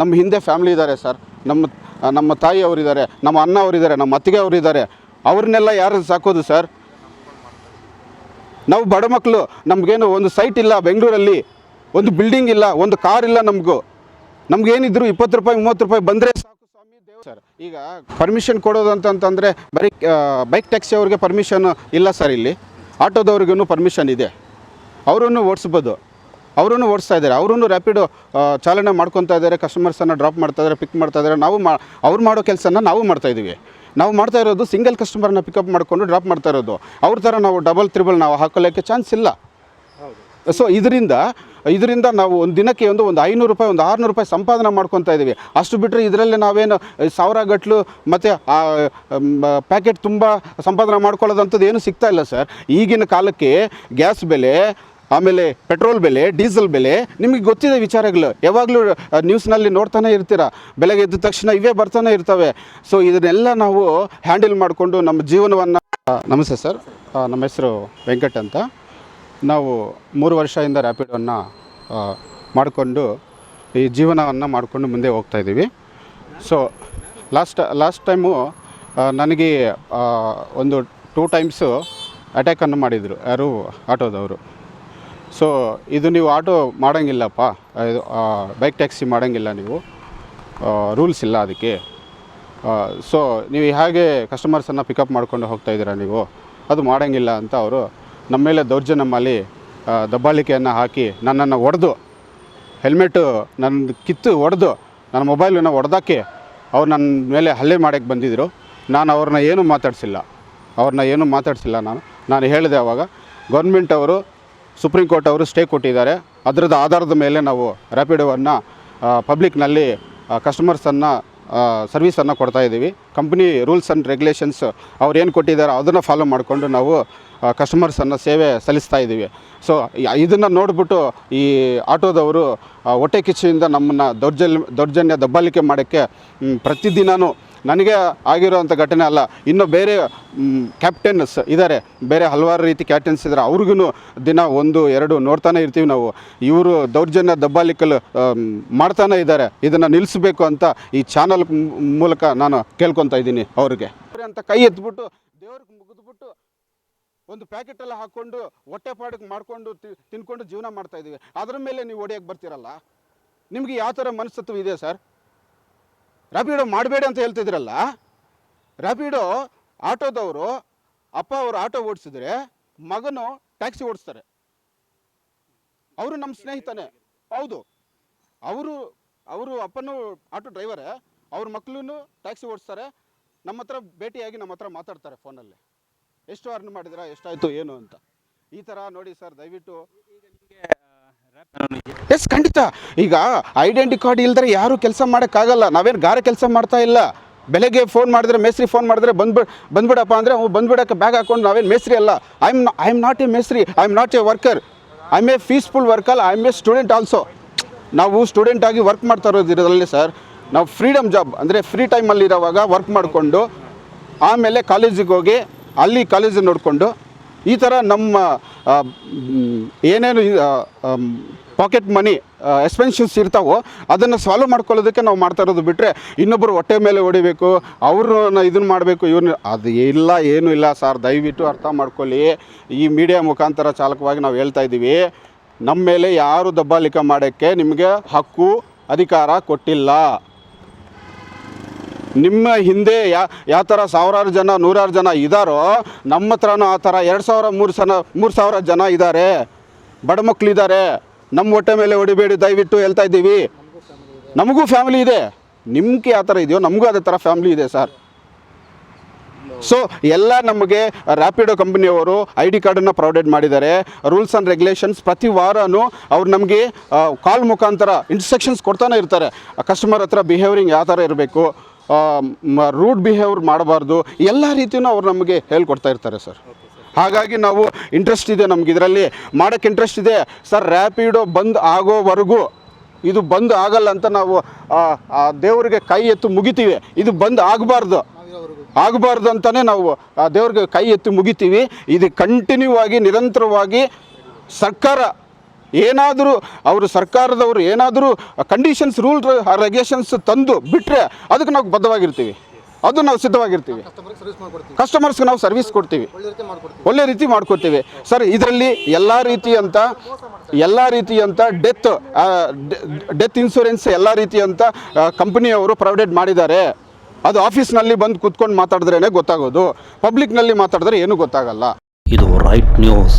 ನಮ್ಮ ಹಿಂದೆ ಫ್ಯಾಮಿಲಿ ಇದ್ದಾರೆ ಸರ್ ನಮ್ಮ ನಮ್ಮ ತಾಯಿ ಅವರಿದ್ದಾರೆ, ನಮ್ಮ ಅಣ್ಣ ಅವರಿದ್ದಾರೆ, ನಮ್ಮ ಅತ್ತಿಗೆ ಅವರಿದ್ದಾರೆ. ಅವ್ರನ್ನೆಲ್ಲ ಯಾರು ಸಾಕೋದು ಸರ್ ನಾವು ಬಡ ಮಕ್ಕಳು ನಮಗೇನು ಒಂದು ಸೈಟ್ ಇಲ್ಲ ಬೆಂಗಳೂರಲ್ಲಿ, ಒಂದು ಬಿಲ್ಡಿಂಗ್ ಇಲ್ಲ, ಒಂದು ಕಾರ್ ಇಲ್ಲ ನಮಗೂ. ನಮ್ಗೇನಿದ್ರು ಇಪ್ಪತ್ತು ರೂಪಾಯಿ, ಮೂವತ್ತು ರೂಪಾಯಿ ಬಂದರೆ ಸಾಕು ಸ್ವಾಮಿ ದೇವ್ ಸರ್ ಈಗ ಪರ್ಮಿಷನ್ ಕೊಡೋದು ಅಂತಂತಂದರೆ ಬರೀ ಬೈಕ್ ಟ್ಯಾಕ್ಸಿ ಅವ್ರಿಗೆ ಪರ್ಮಿಷನ್ ಇಲ್ಲ ಸರ್ ಇಲ್ಲಿ. ಆಟೋದವ್ರಿಗೂ ಪರ್ಮಿಷನ್ ಇದೆ. ಅವರನ್ನು ಓಡಿಸ್ಬೋದು. ಅವರನ್ನು ಓಡಿಸ್ತಾ ಇದ್ದಾರೆ. ಅವರೂ ರ್ಯಾಪಿಡ್ ಚಾಲನೆ ಮಾಡ್ಕೊತಾ ಇದ್ದಾರೆ. ಕಸ್ಟಮರ್ಸನ್ನು ಡ್ರಾಪ್ ಮಾಡ್ತಾ ಇದ್ದಾರೆ ಪಿಕ್ ಮಾಡ್ತಾ ಇದ್ದಾರೆ. ನಾವು ಮಾ, ಅವ್ರು ಮಾಡೋ ಕೆಲಸನ ನಾವು ಮಾಡ್ತಾ ಇದ್ದೀವಿ. ನಾವು ಮಾಡ್ತಾ ಇರೋದು ಸಿಂಗಲ್ ಕಸ್ಟಮರ್ನ ಪಿಕಪ್ ಮಾಡಿಕೊಂಡು ಡ್ರಾಪ್ ಮಾಡ್ತಾ ಇರೋದು. ಅವ್ರ ಥರ ನಾವು ಡಬಲ್ ತ್ರಿಬಲ್ ನಾವು ಹಾಕೊಳ್ಳೋಕ್ಕೆ ಚಾನ್ಸ್ ಇಲ್ಲ. ಸೊ ಇದರಿಂದ ಇದರಿಂದ ನಾವು ಒಂದು ದಿನಕ್ಕೆ ಒಂದು ಒಂದು ಐನೂರು ರೂಪಾಯಿ, ಒಂದು ಆರುನೂರು ರೂಪಾಯಿ ಸಂಪಾದನೆ ಮಾಡ್ಕೊತಾ ಇದ್ದೀವಿ. ಅಷ್ಟು ಬಿಟ್ಟರೆ ಇದರಲ್ಲಿ ನಾವೇನು ಸಾವಿರ ಗಟ್ಟಲು ಮತ್ತು ಪ್ಯಾಕೆಟ್ ತುಂಬ ಸಂಪಾದನೆ ಮಾಡ್ಕೊಳ್ಳೋದಂಥದ್ದು ಏನು ಸಿಗ್ತಾ ಇಲ್ಲ ಸರ್. ಈಗಿನ ಕಾಲಕ್ಕೆ ಗ್ಯಾಸ್ ಬೆಲೆ ಆಮೇಲೆ ಪೆಟ್ರೋಲ್ ಬೆಲೆ, ಡೀಸೆಲ್ ಬೆಲೆ, ನಿಮಗೆ ಗೊತ್ತಿದೆ ವಿಚಾರಗಳು. ಯಾವಾಗಲೂ ನ್ಯೂಸ್ನಲ್ಲಿ ನೋಡ್ತಾನೆ ಇರ್ತೀರ? ಬೆಳಗ್ಗೆ ಎದ್ದ ತಕ್ಷಣ ಇವೇ ಬರ್ತಾನೆ ಇರ್ತವೆ. ಸೊ ಇದನ್ನೆಲ್ಲ ನಾವು ಹ್ಯಾಂಡಲ್ ಮಾಡಿಕೊಂಡು ನಮ್ಮ ಜೀವನವನ್ನು ನಮಸ್ತೆ ಸರ್ ನಮ್ಮ ಹೆಸರು ವೆಂಕಟ್ ಅಂತ. ನಾವು ಮೂರು ವರ್ಷದಿಂದ ರ್ಯಾಪಿಡನ್ನು ಮಾಡಿಕೊಂಡು ಈ ಜೀವನವನ್ನು ಮಾಡಿಕೊಂಡು ಮುಂದೆ ಹೋಗ್ತಾ ಇದ್ದೀವಿ. ಸೊ ಲಾಸ್ಟ್ ಲಾಸ್ಟ್ ಟೈಮು ನನಗೆ ಒಂದು ಟೂ ಟೈಮ್ಸು ಅಟ್ಯಾಕನ್ನು ಮಾಡಿದರು, ಯಾರು, ಆಟೋದವರು. ಸೊ ಇದು ನೀವು ಆಟೋ ಮಾಡೋಂಗಿಲ್ಲಪ್ಪ. ಇದು ಬೈಕ್ ಟ್ಯಾಕ್ಸಿ ಮಾಡೋಂಗಿಲ್ಲ ನೀವು. ರೂಲ್ಸ್ ಇಲ್ಲ ಅದಕ್ಕೆ. ಸೊ ನೀವು ಹೇಗೆ ಕಸ್ಟಮರ್ಸನ್ನು ಪಿಕಪ್ ಮಾಡ್ಕೊಂಡು ಹೋಗ್ತಾ ಇದ್ದೀರಾ ನೀವು? ಅದು ಮಾಡೋಂಗಿಲ್ಲ ಅಂತ ಅವರು ನಮ್ಮ ಮೇಲೆ ದೌರ್ಜನ್ಯ ಮಾಡಿ ದಬ್ಬಾಳಿಕೆಯನ್ನು ಹಾಕಿ ನನ್ನನ್ನು ಒಡೆದು ಹೆಲ್ಮೆಟ್ಟು ನನ್ನ ಕಿತ್ತು ಒಡೆದು, ನನ್ನ ಮೊಬೈಲನ್ನು ಒಡೆದಾಕಿ ಅವ್ರು ನನ್ನ ಮೇಲೆ ಹಲ್ಲೆ ಮಾಡೋಕ್ಕೆ ಬಂದಿದ್ದರು ನಾನು ಅವ್ರನ್ನ ಏನೂ ಮಾತಾಡಿಸಿಲ್ಲ. ಅವ್ರನ್ನ ಏನೂ ಮಾತಾಡಿಸಿಲ್ಲ ನಾನು. ನಾನು ಹೇಳಿದೆ ಅವಾಗ ಗೌರ್ಮೆಂಟ್ ಅವರು ಸುಪ್ರೀಂ ಕೋರ್ಟ್ ಅವರು ಸ್ಟೇ ಕೊಟ್ಟಿದ್ದಾರೆ. ಅದರದ ಆಧಾರದ ಮೇಲೆ ನಾವು ರ್ಯಾಪಿಡೋವನ್ನು ಪಬ್ಲಿಕ್ನಲ್ಲಿ ಕಸ್ಟಮರ್ಸನ್ನು ಸರ್ವಿಸನ್ನು ಕೊಡ್ತಾ ಇದ್ದೀವಿ. ಕಂಪ್ನಿ ರೂಲ್ಸ್ ಆ್ಯಂಡ್ ರೆಗ್ಯುಲೇಷನ್ಸ್ ಅವ್ರು ಏನು ಕೊಟ್ಟಿದ್ದಾರೆ ಅದನ್ನು ಫಾಲೋ ಮಾಡಿಕೊಂಡು ನಾವು ಕಸ್ಟಮರ್ಸನ್ನು ಸೇವೆ ಸಲ್ಲಿಸ್ತಾ ಇದ್ದೀವಿ. ಸೊ ಇದನ್ನು ನೋಡಿಬಿಟ್ಟು ಈ ಆಟೋದವರು ಹೊಟ್ಟೆ ಕಿಚ್ಚಿಯಿಂದ ನಮ್ಮನ್ನು ದೌರ್ಜನ್ಯ ದೌರ್ಜನ್ಯ ದಬ್ಬಾಳಿಕೆ ಮಾಡೋಕ್ಕೆ ಪ್ರತಿದಿನವೂ ನನಗೆ ಆಗಿರೋವಂಥ ಘಟನೆ ಅಲ್ಲ. ಇನ್ನು ಬೇರೆ ಕ್ಯಾಪ್ಟನ್ಸ್ ಇದ್ದಾರೆ ಬೇರೆ ಹಲವಾರು ರೀತಿ ಕ್ಯಾಪ್ಟನ್ಸ್ ಇದ್ದಾರೆ ಅವ್ರಿಗೂ ದಿನ ಒಂದು, ಎರಡು ನೋಡ್ತಾನೆ ಇರ್ತೀವಿ ನಾವು. ಇವರು ದೌರ್ಜನ್ಯ ದಬ್ಬಾಲಿಕಲು ಮಾಡ್ತಾನೆ ಇದ್ದಾರೆ ಇದನ್ನು ನಿಲ್ಲಿಸಬೇಕು ಅಂತ ಈ ಚಾನಲ್ ಮೂಲಕ ನಾನು ಕೇಳ್ಕೊತಾ ಇದ್ದೀನಿ ಅವ್ರಿಗೆ. ಅಂತ ಕೈ ಎತ್ಬಿಟ್ಟು ದೇವ್ರಿಗೆ ಮುಗಿದ್ಬಿಟ್ಟು ಒಂದು ಪ್ಯಾಕೆಟ್ ಎಲ್ಲ ಹಾಕ್ಕೊಂಡು ಹೊಟ್ಟೆ ಪಾಡಕ್ಕೆ ಮಾಡಿಕೊಂಡು ತಿನ್ಕೊಂಡು ಜೀವನ ಮಾಡ್ತಾ ಇದ್ದೀವಿ. ಅದ್ರ ಮೇಲೆ ನೀವು ಒಡೆಯಕ್ಕೆ ಬರ್ತೀರಲ್ಲ? ನಿಮಗೆ ಯಾವ ಥರ ಮನಸ್ತತ್ವ ಇದೆ ಸರ್? ರ್ಯಾಪಿಡೋ ಮಾಡಬೇಡಿ ಅಂತ ಹೇಳ್ತಿದ್ರಲ್ಲ? ರ್ಯಾಪಿಡೋ ಆಟೋದವರು ಅಪ್ಪ ಅವರು ಆಟೋ ಓಡಿಸಿದ್ರೆ ಮಗನು ಟ್ಯಾಕ್ಸಿ ಓಡಿಸ್ತಾರೆ. ಅವರು ನಮ್ಮ ಸ್ನೇಹಿತನೇ. ಹೌದು. ಅವರು ಅವರು ಅಪ್ಪನೂ ಆಟೋ ಡ್ರೈವರೇ. ಅವ್ರ ಮಕ್ಕಳೂ ಟ್ಯಾಕ್ಸಿ ಓಡಿಸ್ತಾರೆ. ನಮ್ಮ ಹತ್ರ ಭೇಟಿಯಾಗಿ ನಮ್ಮ ಹತ್ರ ಮಾತಾಡ್ತಾರೆ ಫೋನಲ್ಲಿ. ಎಷ್ಟು ಅರ್ನ್ ಮಾಡಿದಿರಾ, ಎಷ್ಟಾಯಿತು, ಏನು ಅಂತ. ಈ ಥರ ನೋಡಿ ಸರ್, ದಯವಿಟ್ಟು ಎಸ್ ಖಂಡಿತ. ಈಗ ಐಡೆಂಟಿ ಕಾರ್ಡ್ ಇಲ್ದರೆ ಯಾರು ಕೆಲಸ ಮಾಡೋಕ್ಕಾಗಲ್ಲ. ನಾವೇನು ಗಾರೆ ಕೆಲಸ ಮಾಡ್ತಾ ಇಲ್ಲ. ಬೆಳಗ್ಗೆ ಫೋನ್ ಮಾಡಿದ್ರೆ, ಮೇಸ್ತ್ರಿ ಫೋನ್ ಮಾಡಿದ್ರೆ ಬಂದ್ಬಿಡ್ ಬಂದ್ಬಿಡಪ್ಪ ಅಂದರೆ ಅವ್ನು ಬಂದ್ಬಿಡಕ್ಕೆ ಬ್ಯಾಗ್ ಹಾಕೊಂಡು ನಾವೇನು ಮೇಸ್ತ್ರಿ ಅಲ್ಲ. I am I am not a ಮೇಸ್ತ್ರಿ. I am not a worker I am a peaceful worker I am a student also ನಾವು ಸ್ಟೂಡೆಂಟ್ ಆಗಿ ವರ್ಕ್ ಮಾಡ್ತಾ ಇರೋದು ಸರ್ ನಾವು ಫ್ರೀಡಮ್ ಜಾಬ್ ಅಂದರೆ ಫ್ರೀ ಟೈಮಲ್ಲಿ ಇರೋವಾಗ ವರ್ಕ್ ಮಾಡಿಕೊಂಡು, ಆಮೇಲೆ ಕಾಲೇಜಿಗೆ ಹೋಗಿ, ಅಲ್ಲಿ ಕಾಲೇಜ್ ನೋಡಿಕೊಂಡು ಈ ಥರ ನಮ್ಮ ಏನೇನು ಪಾಕೆಟ್ ಮನಿ ಎಕ್ಸ್ಪೆನ್ಷನ್ಸ್ ಇರ್ತಾವೋ ಅದನ್ನು ಸಾಲ್ವ್ ಮಾಡ್ಕೊಳ್ಳೋದಕ್ಕೆ ನಾವು ಮಾಡ್ತಾ ಇರೋದು ಬಿಟ್ಟರೆ ಇನ್ನೊಬ್ಬರು ಹೊಟ್ಟೆ ಮೇಲೆ ಹೊಡಿಬೇಕು ಅವ್ರನ್ನ ಇದನ್ನು ಮಾಡಬೇಕು ಇವ್ರನ್ನ ಅದು ಇಲ್ಲ, ಏನೂ ಇಲ್ಲ ಸರ್, ದಯವಿಟ್ಟು ಅರ್ಥ ಮಾಡ್ಕೊಳ್ಳಿ. ಈ ಮೀಡಿಯಾ ಮುಖಾಂತರ ಚಾಲಕವಾಗಿ ನಾವು ಹೇಳ್ತಾ ಇದ್ದೀವಿ, ನಮ್ಮ ಮೇಲೆ ಯಾರು ದಬ್ಬಾಳಿಕೆ ಮಾಡೋಕ್ಕೆ ನಿಮಗೆ ಹಕ್ಕು, ಅಧಿಕಾರ ಕೊಟ್ಟಿಲ್ಲ. ನಿಮ್ಮ ಹಿಂದೆ ಯಾ, ಯಾವ ಥರ ಸಾವಿರಾರು ಜನ, ನೂರಾರು ಜನ ಇದ್ದಾರೋ ನಮ್ಮ ಹತ್ರನೂ ಆ ಥರ ಎರಡು ಸಾವಿರ, ಮೂರು ಸಲ ಮೂರು ಸಾವಿರ ಜನ ಇದ್ದಾರೆ ಬಡ ಮಕ್ಕಳಿದ್ದಾರೆ ನಮ್ಮ ಹೊಟ್ಟೆ ಮೇಲೆ ಹೊಡಿಬೇಡಿ, ದಯವಿಟ್ಟು ಹೇಳ್ತಾ ಇದ್ದೀವಿ. ನಮಗೂ ಫ್ಯಾಮಿಲಿ ಇದೆ. ನಿಮ್ಗೆ ಯಾವ ಥರ ಇದೆಯೋ, ನಮಗೂ ಅದೇ ಥರ ಫ್ಯಾಮಿಲಿ ಇದೆ ಸರ್. ಸೊ, ಎಲ್ಲ ನಮಗೆ ರ್ಯಾಪಿಡೋ ಕಂಪ್ನಿಯವರು ಐ ಡಿ ಕಾರ್ಡನ್ನು ಪ್ರೊವೈಡೆಡ್ ಮಾಡಿದ್ದಾರೆ. ರೂಲ್ಸ್ ಆ್ಯಂಡ್ ರೆಗ್ಯುಲೇಷನ್ಸ್ ಪ್ರತಿ ವಾರನೂ ಅವ್ರು ನಮಗೆ ಕಾಲ್ ಮುಖಾಂತರ ಇನ್ಸ್ಟ್ರಕ್ಷನ್ಸ್ ಕೊಡ್ತಾನೆ ಇರ್ತಾರೆ. ಕಸ್ಟಮರ್ ಹತ್ರ ಬಿಹೇವಿಯರಿಂಗ್ ಯಾವ ಥರ ಇರಬೇಕು? ರೂಡ್ ಬಿಹೇವ್ರ್ ಮಾಡಬಾರ್ದು. ಎಲ್ಲ ರೀತಿಯೂ ಅವ್ರು ನಮಗೆ ಹೇಳ್ಕೊಡ್ತಾ ಇರ್ತಾರೆ ಸರ್. ಹಾಗಾಗಿ ನಾವು ಇಂಟ್ರೆಸ್ಟ್ ಇದೆ ನಮ್ಗೆ ಇದರಲ್ಲಿ. ಮಾಡೋಕ್ಕೆ ಇಂಟ್ರೆಸ್ಟ್ ಇದೆ. ಸರ್ ರ್ಯಾಪಿಡೋ ಬಂದ್ ಆಗೋವರೆಗೂ ಇದು ಬಂದ್ ಆಗಲ್ಲ ಅಂತ ನಾವು ಆ, ದೇವರಿಗೆ ಕೈ ಎತ್ತು ಮುಗಿತೀವಿ. ಇದು ಬಂದ್ ಆಗಬಾರ್ದು. ಆಗಬಾರ್ದು ಅಂತಲೇ ನಾವು ದೇವ್ರಿಗೆ ಕೈ ಎತ್ತು ಮುಗಿತೀವಿ. ಇದು ಕಂಟಿನ್ಯೂ ಆಗಿ ನಿರಂತರವಾಗಿ ಸರ್ಕಾರ ಏನಾದರೂ ಅವರು ಸರ್ಕಾರದವರು ಏನಾದರೂ ಕಂಡೀಷನ್ಸ್ ರೂಲ್ ರೆಗ್ಯುಲೇಷನ್ಸ್ ತಂದು ಬಿಟ್ಟರೆ ಅದಕ್ಕೆ ನಾವು ಬದ್ಧವಾಗಿರ್ತೀವಿ. ಅದು ನಾವು ಸಿದ್ಧವಾಗಿರ್ತೀವಿ. ಕಸ್ಟಮರ್ಸ್ಗೆ ನಾವು ಸರ್ವಿಸ್ ಕೊಡ್ತೀವಿ. ಒಳ್ಳೆ ರೀತಿ ಮಾಡ್ಕೊಡ್ತೀವಿ. ಒಳ್ಳೆ ರೀತಿ ಮಾಡ್ಕೊಡ್ತೀವಿ ಸರ್, ಇದರಲ್ಲಿ ಎಲ್ಲ ರೀತಿಯಂಥ ಎಲ್ಲ ರೀತಿಯಂಥ ಡೆತ್ ಡೆತ್ ಇನ್ಶೂರೆನ್ಸ್ ಎಲ್ಲ ರೀತಿಯಂಥ ಕಂಪ್ನಿಯವರು ಪ್ರೊವೈಡೆಡ್ ಮಾಡಿದ್ದಾರೆ. ಅದು ಆಫೀಸ್ನಲ್ಲಿ ಬಂದು ಕೂತ್ಕೊಂಡು ಮಾತಾಡಿದ್ರೇ ಗೊತ್ತಾಗೋದು. ಪಬ್ಲಿಕ್ನಲ್ಲಿ ಮಾತಾಡಿದ್ರೆ ಏನೂ ಗೊತ್ತಾಗಲ್ಲ. ಇದು ರೈಟ್ ನ್ಯೂಸ್